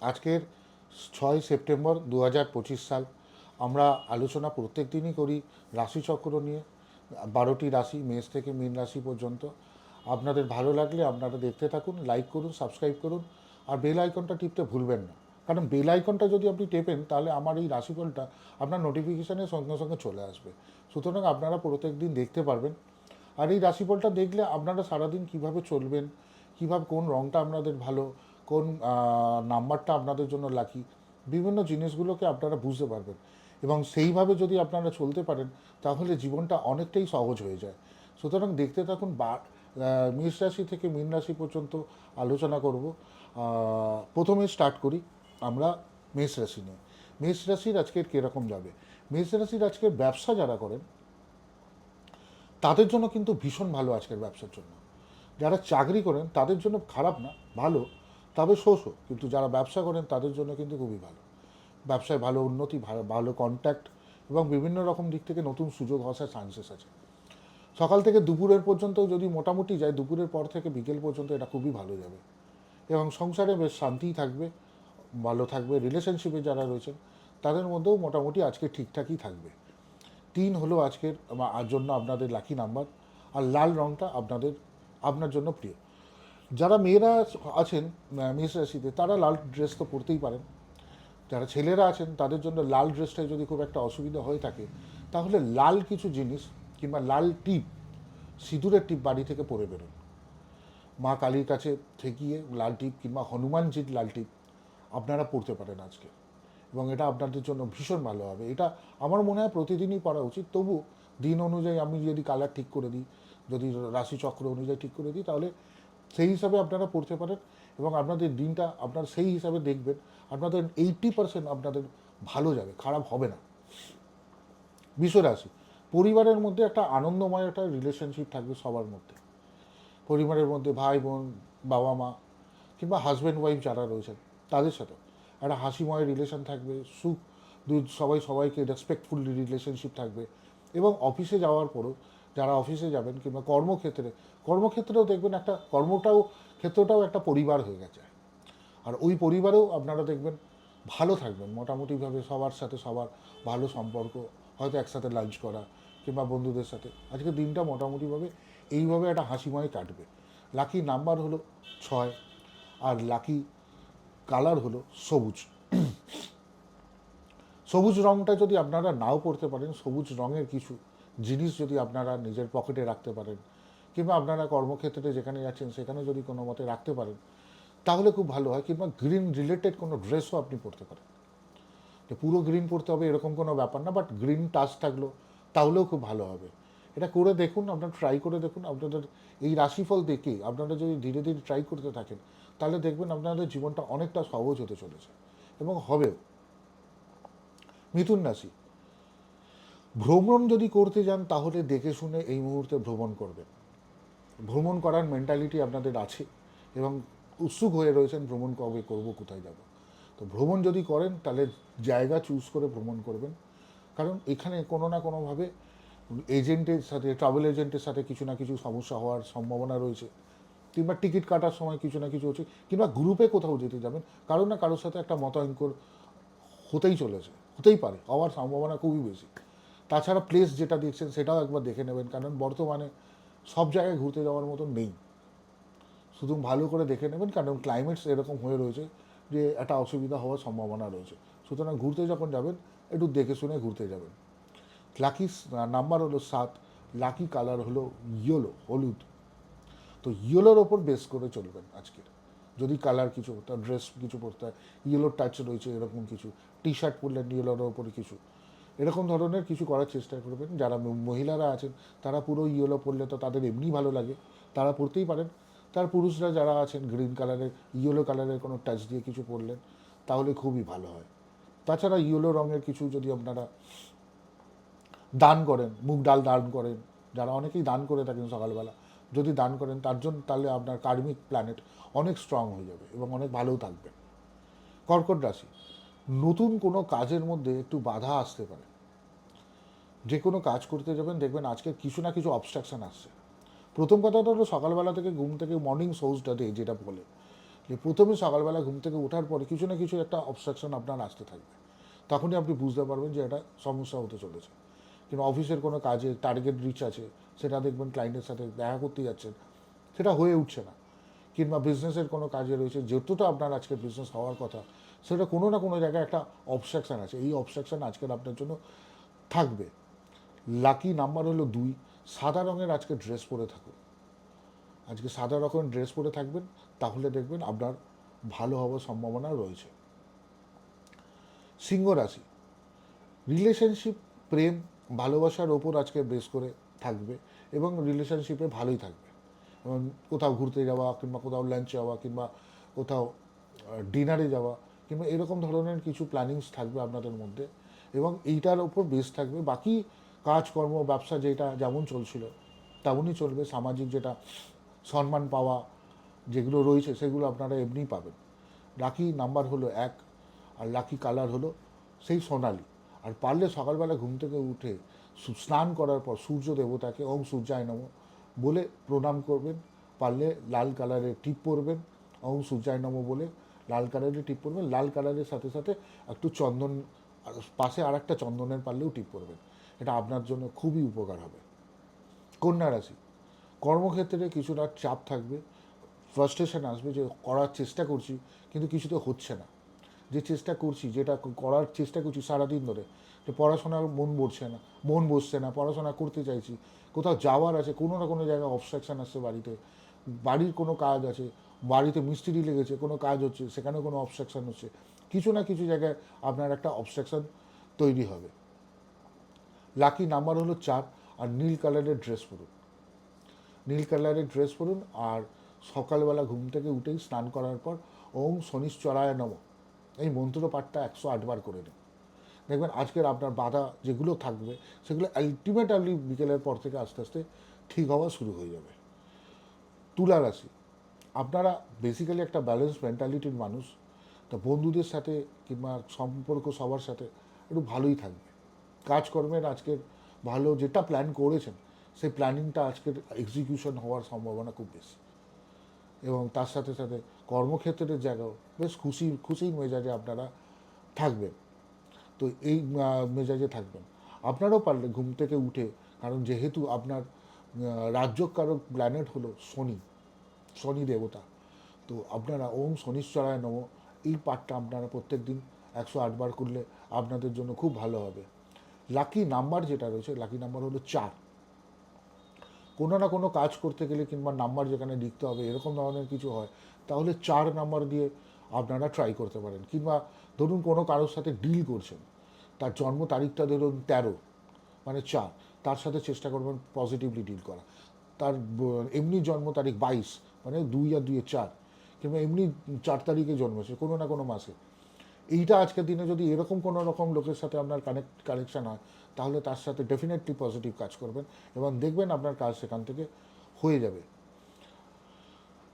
আজকের ছয় সেপ্টেম্বর দু হাজার পঁচিশ সাল। আমরা আলোচনা প্রত্যেক দিনই করি রাশিচক্র নিয়ে। বারোটি রাশি, মেষ থেকে মীন রাশি পর্যন্ত। আপনাদের ভালো লাগলে আপনারা দেখতে থাকুন, লাইক করুন, সাবস্ক্রাইব করুন আর বেল আইকনটা টিপতে ভুলবেন না। কারণ বেল আইকনটা যদি আপনি টেপেন, তাহলে আমার এই রাশিফলটা আপনার নোটিফিকেশানের সঙ্গে সঙ্গে চলে আসবে। সুতরাং আপনারা প্রত্যেক দিন দেখতে পারবেন। আর এই রাশিফলটা দেখলে আপনারা সারাদিন কীভাবে চলবেন, কীভাবে কোন রঙটা আপনাদের ভালো কোন নাম্বারটা আপনাদের জন্য লাকি বিভিন্ন জিনিসগুলোকে আপনারা বুঝতে পারবেন। এবং সেইভাবে যদি আপনারা চলতে পারেন, তাহলে জীবনটা অনেকটাই সহজ হয়ে যায়। সুতরাং দেখতে থাকুন, বা মেষ রাশি থেকে মীন রাশি পর্যন্ত আলোচনা করব। প্রথমে স্টার্ট করি আমরা মেষ রাশি নিয়ে। মেষ রাশির আজকের কীরকম যাবে? মেষ রাশির আজকের ব্যবসা যারা করেন, তাদের জন্য কিন্তু ভীষণ ভালো আজকের ব্যবসার জন্য। যারা চাকরি করেন, তাদের জন্য খারাপ না, ভালো। তবে শোষও কিন্তু যারা ব্যবসা করেন তাদের জন্য কিন্তু খুবই ভালো। ব্যবসায় ভালো উন্নতি ভালো ভালো কন্ট্যাক্ট এবং বিভিন্ন রকম দিক থেকে নতুন সুযোগ আসার চান্সেস আছে। সকাল থেকে দুপুরের পর্যন্ত যদি মোটামুটি যায়, দুপুরের পর থেকে বিকেল পর্যন্ত এটা খুবই ভালো যাবে। এবং সংসারে বেশ শান্তিই থাকবে, ভালো থাকবে রিলেশনশিপে যারা রয়েছেন, তাদের মধ্যেও মোটামুটি আজকে ঠিকঠাকই থাকবে। তিন হলো আজকের জন্য আপনাদের লাকি নাম্বার আর লাল রঙটা আপনাদের, আপনার জন্য প্রিয়। যারা মেয়েরা আছেন মেষ রাশিতে, তারা লাল ড্রেস তো পরতেই পারেন। যারা ছেলেরা আছেন, তাদের জন্য লাল ড্রেসটায় যদি খুব একটা অসুবিধা হয়ে থাকে, তাহলে লাল কিছু জিনিস কিংবা লাল টিপ, সিঁদুরের টিপ বাড়ি থেকে পরে বেরোন। মা কালীর কাছে ঠেকিয়ে লাল টিপ কিংবা হনুমানজির লাল টিপ আপনারা পড়তে পারেন আজকে। এবং এটা আপনাদের জন্য ভীষণ ভালো হবে। এটা আমার মনে হয় প্রতিদিনই পড়া উচিত। তবু দিন অনুযায়ী আমি যদি কালার ঠিক করে দিই, যদি রাশিচক্র অনুযায়ী ঠিক করে দিই, তাহলে সেই হিসাবে আপনারা পড়তে পারেন এবং আপনাদের দিনটা আপনার সেই হিসাবে দেখবেন, আপনাদের এইটটি পার্সেন্ট আপনাদের ভালো যাবে, খারাপ হবে না। বিশ্বরাশি, পরিবারের মধ্যে একটা আনন্দময় একটা রিলেশনশিপ থাকবে সবার মধ্যে। পরিবারের মধ্যে ভাই বোন, বাবা মা কিংবা হাজব্যান্ড ওয়াইফ যারা রয়েছেন, তাদের সাথে একটা হাসিময় রিলেশন থাকবে, সুখ সবাই সবাইকে রেসপেক্টফুল রিলেশনশিপ থাকবে এবং অফিসে যাওয়ার পরও যারা অফিসে যাবেন কিংবা কর্মক্ষেত্রে, কর্মক্ষেত্রেও দেখবেন একটা কর্মটাও, ক্ষেত্রটাও একটা পরিবার হয়ে গেছে। আর ওই পরিবারেও আপনারা দেখবেন ভালো থাকবেন। মোটামুটিভাবে সবার সাথে সবার ভালো সম্পর্ক, হয়তো একসাথে লাঞ্চ করা কিংবা বন্ধুদের সাথে। আজকে দিনটা মোটামুটিভাবে এইভাবে একটা হাসিময় কাটবে। লাকি নাম্বার হলো ছয় আর লাকি কালার হলো সবুজ। সবুজ রঙটা যদি আপনারা নাও পড়তে পারেন, সবুজ রঙের কিছু জিনিস যদি আপনারা নিজের পকেটে রাখতে পারেন, কিংবা আপনারা কর্মক্ষেত্রে যেখানে যাচ্ছেন সেখানে যদি কোনো মতে রাখতে পারেন, তাহলে খুব ভালো হয়। কিংবা গ্রিন রিলেটেড কোনো ড্রেসও আপনি পরতে পারেন। যে পুরো গ্রিন পরতে হবে এরকম কোনো ব্যাপার না বাট গ্রিন টাচ থাকল তাহলেও খুব ভালো হবে। এটা করে দেখুন, আপনারা ট্রাই করে দেখুন, আপনাদের এই রাশিফল দেখে আপনারা যদি ধীরে ধীরে ট্রাই করতে থাকেন, তাহলে দেখবেন আপনাদের জীবনটা অনেকটা সহজ হতে চলেছে এবং হবেও। মিথুন রাশি ভ্রমণ যদি করতে যান, তাহলে দেখে শুনে এই মুহূর্তে ভ্রমণ করবেন। ভ্রমণ করার মেন্টালিটি আপনাদের আছে এবং উৎসুক হয়ে রয়েছেন, ভ্রমণ কবে করব, কোথায় যাব। তো ভ্রমণ যদি করেন, তাহলে জায়গা চুজ করে ভ্রমণ করবেন। কারণ এখানে কোনো না কোনোভাবে এজেন্টের সাথে ট্রাভেল এজেন্টের সাথে কিছু না কিছু সমস্যা হওয়ার সম্ভাবনা রয়েছে। কিংবা টিকিট কাটার সময় কিছু না কিছু হচ্ছে, কিংবা গ্রুপে কোথাও যেতে যাবেন, কারও না কারোর সাথে একটা মতাঙ্কর হতেই চলেছে, হতেই পারে, হওয়ার সম্ভাবনা খুবই বেশি। তাছাড়া প্লেস যেটা দেখছেন সেটাও একবার দেখে নেবেন, কারণ বর্তমানে সব জায়গায় ঘুরতে যাওয়ার মতো নেই। শুধু ভালো করে দেখে নেবেন, কারণ ক্লাইমেটস এরকম হয়ে রয়েছে যে একটা অসুবিধা হওয়ার সম্ভাবনা রয়েছে। সুতরাং ঘুরতে যখন যাবেন, একটু দেখে শুনে ঘুরতে যাবেন। লাকি নাম্বার হলো সাত লাকি কালার হলো ইয়েলো হলুদ। তো ইয়েলোর ওপর বেস করে চলবেন আজকের যদি কালার কিছু তার ড্রেস কিছু পরতে হয় ইয়েলোর টাচ রয়েছে এরকম কিছু টি শার্ট পরলেন ইয়েলোর ওপরে কিছু। এরকম ধরনের কিছু করার চেষ্টা করবেন। যারা মহিলারা আছেন, তারা পুরো ইয়েলো পরলে তো তাদের এমনি ভালো লাগে। তারা পরতেই পারেন। তার পুরুষরা যারা আছেন গ্রিন কালারের ইয়েলো কালারের কোনো টাচ দিয়ে কিছু পরলেন, তাহলে খুবই ভালো হয়। তাছাড়া ইয়েলো রঙের কিছু যদি আপনারা দান করেন, মুগ ডাল দান করেন, যারা অনেকেই দান করে থাকেন সকালবেলা, যদি দান করেন, তার জন্য তাহলে আপনার কার্মিক প্ল্যানেট অনেক স্ট্রং হয়ে যাবে এবং অনেক ভালোও থাকবে। কর্কট রাশি নতুন কোনো কাজের মধ্যে একটু বাধা আসতে পারে। যে কোনো কাজ করতে যাবেন, দেখবেন আজকে কিছু না কিছু অবস্ট্রাকশন আসছে। প্রথম কথাটা হলো সকালবেলা থেকে ঘুম থেকে মর্নিং সোর্সটা দিয়ে, যেটা বলে। যে প্রথমে সকালবেলা ঘুম থেকে ওঠার পরে কিছু না কিছু একটা অবস্ট্রাকশন আপনার আসতে থাকবে। তখনই আপনি বুঝতে পারবেন যে এটা সমস্যা হতে চলেছে। কিংবা অফিসের কোনো কাজে টার্গেট রিচ আছে, সেটা দেখবেন ক্লায়েন্টের সাথে দেখা করতে যাচ্ছেন, সেটা হয়ে উঠছে না। কিংবা বিজনেসের কোনো কাজে রয়েছে যেহেতুটা আপনার আজকে বিজনেস হওয়ার কথা সেটা কোনো না কোনো জায়গায় একটা অবস্ট্রাকশান আছে। এই অবস্ট্রাকশান আজকের আপনার জন্য থাকবে। লাকি নাম্বার হলো দুই। সাদা রঙের আজকে ড্রেস পরে থাকুন। আজকে সাদা রকমের ড্রেস পরে থাকবেন, তাহলে দেখবেন আপনার ভালো হওয়ার সম্ভাবনা রয়েছে। সিংহ রাশি। রিলেশনশিপ প্রেম, ভালোবাসার ওপর আজকে বেস করে থাকবে এবং রিলেশনশিপে ভালোই থাকবে। এবং কোথাও ঘুরতে যাওয়া কিংবা কোথাও লাঞ্চ যাওয়া কিংবা কোথাও ডিনারে যাওয়া কিংবা এরকম ধরনের কিছু প্ল্যানিংস থাকবে আপনাদের মধ্যে এবং এইটার ওপর বেস থাকবে। বাকি কাজকর্ম, ব্যবসা যেটা যেমন চলছিল, তেমনই চলবে। সামাজিক যেটা সম্মান পাওয়া যেগুলো রয়েছে, সেগুলো আপনারা এমনিই পাবেন। লাকি নাম্বার হলো এক আর লাকি কালার হলো সেই সোনালি। আর পারলে সকালবেলা ঘুম থেকে উঠে স্নান করার পর সূর্য দেবতাকে ওম সূর্যায় নম বলে প্রণাম করবেন। পারলে লাল কালারের টিপ পরবেন, ওম সূর্যায় নম বলে লাল কালারের টিপ পরবেন, লাল কালারের সাথে সাথে একটু চন্দন পাশে আর একটা চন্দনের পারলেও টিপ পরবেন। এটা আপনার জন্য খুবই উপকার হবে। কন্যা রাশি, কর্মক্ষেত্রে কিছুটা চাপ থাকবে। ফ্রাস্ট্রেশন আসবে যে করার চেষ্টা করছি, কিন্তু কিছুতে হচ্ছে না। যে চেষ্টা করছি, যেটা করার চেষ্টা করছি সারাদিন ধরে, যে পড়াশোনার মন বসছে না, মন বসছে না, পড়াশোনা করতে চাইছি, কোথাও যাওয়ার আছে, কোনো না কোনো জায়গায় অবস্ট্রাকশান আসছে বাড়িতে, বাড়ির কোনো কাজ আছে বাড়িতে মিস্ত্রি লেগেছে, কোনো কাজ হচ্ছে, সেখানেও কোনো অবস্ট্রাকশান হচ্ছে, কিছু না কিছু জায়গায় আপনার একটা অবস্ট্রাকশান তৈরি হবে। লাকি নাম্বার হলো চার, আর নীল কালারের ড্রেস পরুন। নীল কালারের ড্রেস পরুন, আর সকালবেলা ঘুম থেকে উঠেই স্নান করার পর ওম শনিশ্চরায় নম। এই মন্ত্র পাঠটা একশো আটবার করে নিন। দেখবেন আজকের আপনার বাধা যেগুলো থাকবে, সেগুলো আলটিমেট আপনি বিকেলের পর থেকে আস্তে আস্তে ঠিক হওয়া শুরু হয়ে যাবে। তুলা রাশি আপনারা বেসিক্যালি একটা ব্যালেন্স মেন্টালিটির মানুষ, তা বন্ধুদের সাথে কিংবা সম্পর্ক সবার সাথে একটু ভালোই থাকবে। কাজকর্মের আজকের ভালো যেটা প্ল্যান করেছেন, সেই প্ল্যানিংটা আজকের এক্সিকিউশন হওয়ার সম্ভাবনা খুব বেশি। এবং তার সাথে সাথে কর্মক্ষেত্রের জায়গাও বেশ খুশি খুশির মেজাজে আপনারা থাকবেন। তো এই মেজাজে থাকবেন। আপনারাও পারলে ঘুম থেকে উঠে, কারণ যেহেতু আপনার রাজ্যকারক প্ল্যানেট হলো শনি শনি দেবতা তো আপনারা ওম শনিশ্চরায় নম। এই পাঠটা আপনারা প্রত্যেক দিন একশো আটবার করলে আপনাদের জন্য খুব ভালো হবে। লাকি নাম্বার যেটা রয়েছে, লাকি নাম্বার হলো চার। কোনো না কোনো কাজ করতে গেলে কিংবা নাম্বার যেখানে লিখতে হবে, এরকম ধরনের কিছু হয়, তাহলে চার নাম্বার দিয়ে আপনারা ট্রাই করতে পারেন। কিংবা ধরুন কোনো কারোর সাথে ডিল করছেন, তার জন্ম তারিখটা ধরুন তেরো মানে চার, তার সাথে চেষ্টা করবেন পজিটিভলি ডিল করা। তার এমনি জন্ম তারিখ বাইশ মানে দুই আর দুইয়ে চার। কিংবা এমনি চার তারিখে জন্মেছে, কোনো না কোনো মাসে। এইটা আজকের দিনে যদি এরকম কোনো রকম লোকের সাথে আপনার কানেক্ট কানেকশান হয়, তাহলে তার সাথে ডেফিনেটলি পজিটিভ কাজ করবেন এবং দেখবেন আপনার কাজ সেখান থেকে হয়ে যাবে।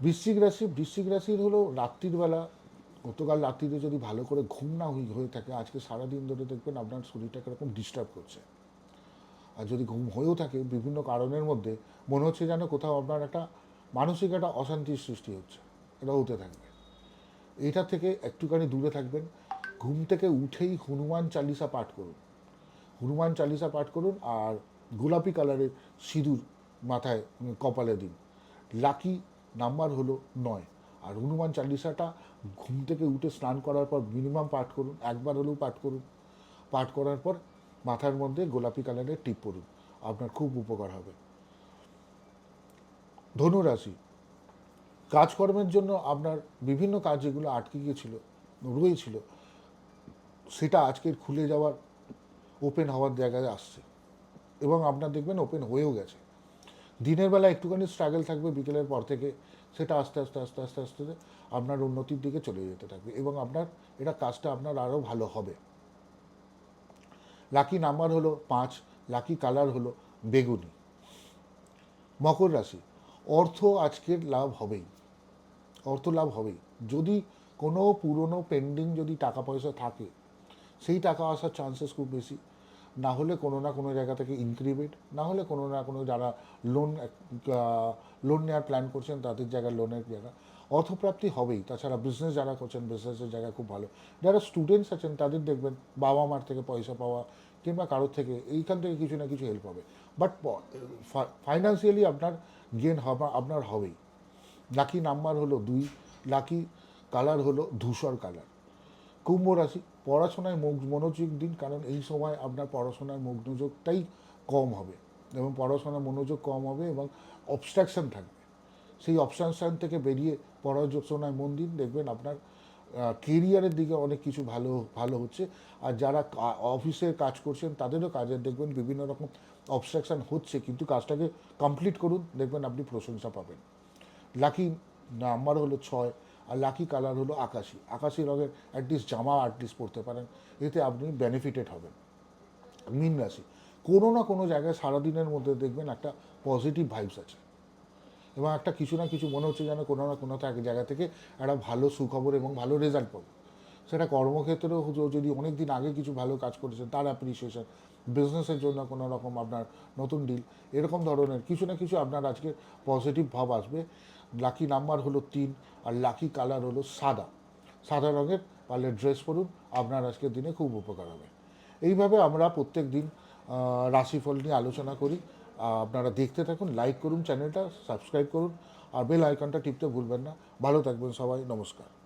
বৃশ্চিক রাশি, বৃশ্চিক রাশির হলো রাত্রির বেলা, গতকাল রাত্রিতে যদি ভালো করে ঘুম না হয়ে থাকে, আজকে সারাদিন ধরে দেখবেন আপনার শরীরটা কীরকম ডিস্টার্ব করছে। আর যদি ঘুম হয়েও থাকে বিভিন্ন কারণের মধ্যে, মনে হচ্ছে যেন কোথাও আপনার একটা মানসিক একটা অশান্তির সৃষ্টি হচ্ছে। এটা হতে থাকবে। এটা থেকে একটুখানি দূরে থাকবেন। ঘুম থেকে উঠেই হনুমান চালিসা পাঠ করুন। হনুমান চালিসা পাঠ করুন আর গোলাপি কালারের সিঁদুর মাথায় কপালে দিন। লাকি নাম্বার হলো নয়। আর হনুমান চালিসাটা ঘুম থেকে উঠে স্নান করার পর মিনিমাম পাঠ করুন, একবার হলেও পাঠ করুন। পাঠ করার পর মাথার মধ্যে গোলাপি কালারের টিপ পরুন আপনার খুব উপকার হবে। ধনুরাশি। কাজকর্মের জন্য আপনার বিভিন্ন কাজ যেগুলো আটকে গিয়েছিল, রয়েছিল। সেটা আজকে খুলে যাওয়ার ওপেন হওয়ার জায়গায় আসছে এবং আপনার দেখবেন ওপেন হয়েও গেছে। দিনের বেলা একটুখানি স্ট্রাগল থাকবে বিকেলের পর থেকে, সেটা আস্তে আস্তে আস্তে আস্তে আস্তে আপনার উন্নতির দিকে চলে যেতে থাকবে এবং আপনার, এটা কাজটা আপনার আরও ভালো হবে। লাকি নাম্বার হলো পাঁচ লাকি কালার হলো বেগুনি। মকর রাশি অর্থ আজকের লাভ হবেই। অর্থ লাভ হবেই। যদি কোনো পুরনো পেন্ডিং যদি টাকা পয়সা থাকে, সেই টাকা আসার চান্সেস খুব বেশি। না হলে কোনো না কোনো জায়গা থেকে ইনক্রিমেন্ট না হলে কোনো না কোনো যারা লোন লোন নেওয়ার প্ল্যান করছেন, তাদের জায়গায় লোনের জায়গা। অর্থপ্রাপ্তি হবেই। তাছাড়া বিজনেস যারা করছেন বিজনেসের জায়গা খুব ভালো। যারা স্টুডেন্টস আছেন, তাদের দেখবেন বাবা মার থেকে পয়সা পাওয়া কিংবা কারোর থেকে এইখান থেকে কিছু না কিছু হেল্প হবে বাট ফাইন্যান্সিয়ালি আপনার গেন হবে, আপনার হবেই। লাকি নাম্বার হলো দুই লাকি কালার হলো ধূসর কালার কুম্ভ রাশি, পড়াশোনায় মনোযোগ দিন, কারণ এই সময় আপনার পড়াশোনার মনোযোগটাই কম হবে। এবং পড়াশোনার মনোযোগ কম হবে এবং অবস্ট্রাকশন থাকবে। সেই অবস্ট্রাকশন থেকে বেরিয়ে পড়াশোনায় মন দিন দেখবেন আপনার কেরিয়ারের দিকে অনেক কিছু ভালো ভালো হচ্ছে। আর যারা অফিসের কাজ করছেন, তাদেরও কাজের দেখবেন বিভিন্ন রকম অবস্ট্রাকশন হচ্ছে। কিন্তু কাজটাকে কমপ্লিট করুন, দেখবেন আপনি প্রশংসা পাবেন। লাকি নাম্বার হলো ছয়, আর লাকি কালার হলো আকাশি। আকাশি রঙের অ্যাটলিস্ট জামা অ্যাটলিস্ট পরতে পারেন। এতে আপনি বেনিফিটেড হবেন। মিন রাশি। কোনো না কোনো জায়গায় সারাদিনের মধ্যে দেখবেন একটা পজিটিভ ভাইবস আছে। এবং একটা কিছু না কিছু মনে হচ্ছে যেন কোনো না কোনো এক জায়গা থেকে একটা ভালো সুখবর এবং ভালো রেজাল্ট পাবো। সেটা কর্মক্ষেত্রেও যদি অনেক দিন আগে কিছু ভালো কাজ করেছেন, তার অ্যাপ্রিসিয়েশন বিজনেসের জন্য কোনো রকম আপনার নতুন ডিল এরকম ধরনের কিছু না কিছু আপনার আজকে পজিটিভ ভাব আসবে। লাকি নাম্বার হলো তিন আর লাকি কালার হলো সাদা। সাদা রঙের, পারলে ড্রেস পরুন, আপনার আজকের দিনে খুব উপকার হবে। এইভাবে আমরা প্রত্যেক দিন রাশিফল নিয়ে আলোচনা করি। আপনারা দেখতে থাকুন লাইক করুন চ্যানেলটা সাবস্ক্রাইব করুন, আর বেল আইকনটা টিপতে ভুলবেন না। ভালো থাকবেন সবাই, নমস্কার।